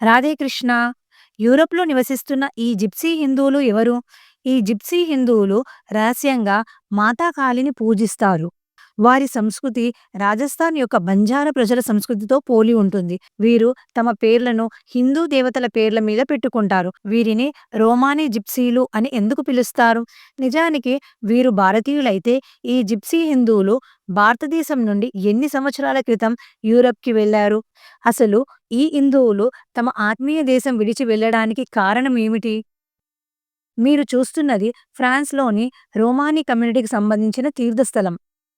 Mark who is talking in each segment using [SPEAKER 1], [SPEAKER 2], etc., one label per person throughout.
[SPEAKER 1] రాధేకృష్ణ యూరోప్లో నివసిస్తున్న ఈ జిప్సీ హిందువులు ఎవరు? ఈ జిప్సీ హిందువులు రహస్యంగా మాతాకాళిని పూజిస్తారు. వారి సంస్కృతి రాజస్థాన్ యొక్క బంజారా ప్రజల సంస్కృతితో పోలి ఉంటుంది. వీరు తమ పేర్లను హిందూ దేవతల పేర్ల మీద పెట్టుకుంటారు. వీరిని రోమానీ జిప్సీలు అని ఎందుకు పిలుస్తారు? నిజానికి వీరు భారతీయులైతే ఈ జిప్సీ హిందువులు భారతదేశం నుండి ఎన్ని సంవత్సరాల క్రితం యూరప్కి వెళ్ళారు అసలు ఈ హిందువులు తమ ఆత్మీయ దేశం విడిచి వెళ్ళడానికి కారణం ఏమిటి? మీరు చూస్తున్నది ఫ్రాన్స్లోని రోమానీ కమ్యూనిటీకి సంబంధించిన తీర్థస్థలం.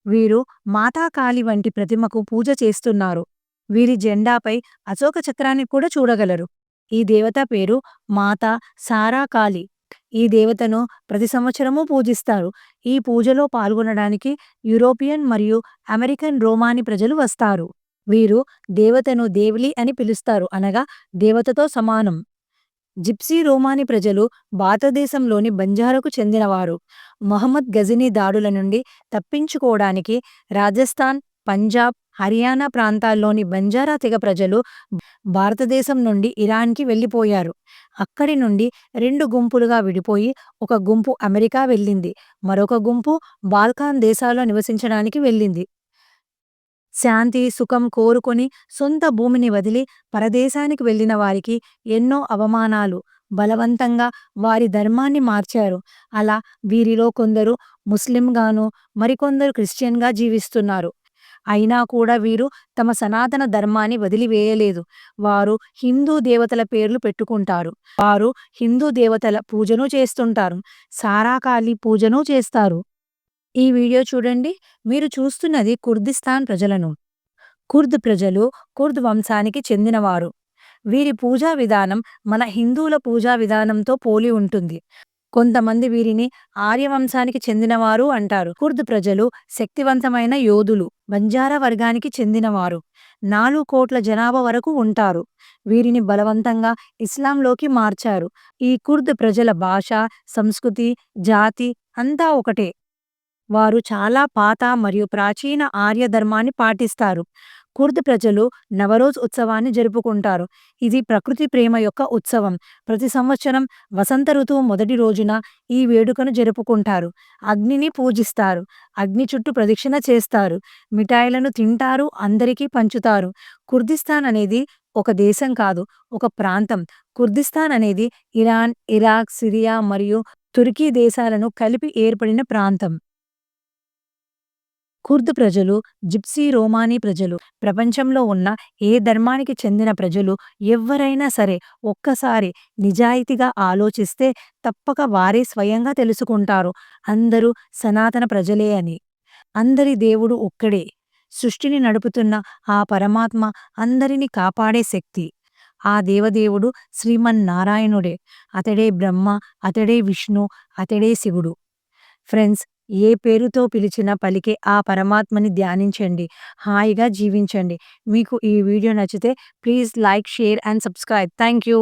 [SPEAKER 1] వీరు మాతాకాళి వంటి ప్రతిమకు పూజ చేస్తున్నారు. వీరి జెండాపై అశోక చక్రాన్ని కూడా చూడగలరు. ఈ దేవత పేరు మాతా సారాకాళి ఈ దేవతను ప్రతి సంవత్సరము పూజిస్తారు. ఈ పూజలో పాల్గొనడానికి యూరోపియన్ మరియు అమెరికన్ రోమాని ప్రజలు వస్తారు. వీరు దేవతను దేవులి అని పిలుస్తారు అనగా దేవతతో సమానం. జిప్సీ రోమాని ప్రజలు భారతదేశంలోని బంజారాకు చెందినవారు. మహమ్మద్ గజనీ దాడుల నుండి తప్పించుకోవడానికి రాజస్థాన్ పంజాబ్ హర్యానా ప్రాంతాల్లోని బంజారా తెగ ప్రజలు భారతదేశం నుండి ఇరాన్కి వెళ్ళిపోయారు. అక్కడి నుండి రెండు గుంపులుగా విడిపోయి ఒక గుంపు అమెరికా వెళ్ళింది. మరొక గుంపు బాల్కాన్ దేశాల్లో నివసించడానికి వెళ్ళింది. శాంతి సుఖం కోరుకొని సొంత భూమిని వదిలి పరదేశానికి వెళ్ళిన వారికి ఎన్నో అవమానాలు. బలవంతంగా వారి ధర్మాన్ని మార్చారు. అలా వీరిలో కొందరు ముస్లింగాను మరికొందరు క్రిస్టియన్గా జీవిస్తున్నారు. అయినా కూడా వీరు తమ సనాతన ధర్మాన్ని వదిలివేయలేదు. వారు హిందూ దేవతల పేర్లు పెట్టుకుంటారు. వారు హిందూ దేవతల పూజను చేస్తుంటారు. సారాకాళి పూజను చేస్తారు. ఈ వీడియో చూడండి. మీరు చూస్తున్నది కుర్దిస్తాన్ ప్రజలను. కుర్ద్ ప్రజలు కుర్ద్ వంశానికి చెందినవారు. వీరి పూజా విధానం మన హిందువుల పూజా విధానంతో పోలి ఉంటుంది. కొంతమంది వీరిని ఆర్యవంశానికి చెందినవారు అంటారు. కుర్ద్ ప్రజలు శక్తివంతమైన యోధులు బంజారా వర్గానికి చెందినవారు. నాలుగు కోట్ల జనాభా వరకు ఉంటారు. వీరిని బలవంతంగా ఇస్లాంలోకి మార్చారు. ఈ కుర్ద్ ప్రజల భాష సంస్కృతి జాతి అంతా ఒకటే. వారు చాలా పాత మరియు ప్రాచీన ఆర్య ధర్మాన్ని పాటిస్తారు. కుర్ద్ ప్రజలు నవరోజ్ ఉత్సవాన్ని జరుపుకుంటారు. ఇది ప్రకృతి ప్రేమ యొక్క ఉత్సవం. ప్రతి సంవత్సరం వసంత ఋతువు మొదటి రోజున ఈ వేడుకను జరుపుకుంటారు. అగ్నిని పూజిస్తారు. అగ్ని చుట్టూ ప్రదక్షిణ చేస్తారు. మిఠాయిలను తింటారు. అందరికీ పంచుతారు. కుర్దిస్తాన్ అనేది ఒక దేశం కాదు ఒక ప్రాంతం. కుర్దిస్తాన్ అనేది ఇరాన్ ఇరాక్ సిరియా మరియు తుర్కీ దేశాలను కలిపి ఏర్పడిన ప్రాంతం. కుర్ద్ ప్రజలు జిప్సీ రోమానీ ప్రజలు ప్రపంచంలో ఉన్న ఏ ధర్మానికి చెందిన ప్రజలు ఎవ్వరైనా సరే ఒక్కసారి నిజాయితీగా ఆలోచిస్తే తప్పక వారే స్వయంగా తెలుసుకుంటారు. అందరూ సనాతన ప్రజలే అని. అందరి దేవుడు ఒక్కడే. సృష్టిని నడుపుతున్న ఆ పరమాత్మ అందరిని కాపాడే శక్తి. ఆ దేవదేవుడు శ్రీమన్నారాయణుడే. అతడే బ్రహ్మ అతడే విష్ణు అతడే శివుడు. ఫ్రెండ్స్ ఏ పేరుతో పిలిచినా పలికే ఆ పరమాత్మని ధ్యానించండి. హాయిగా జీవించండి. మీకు ఈ వీడియో నచ్చితే please like share and subscribe. Thank you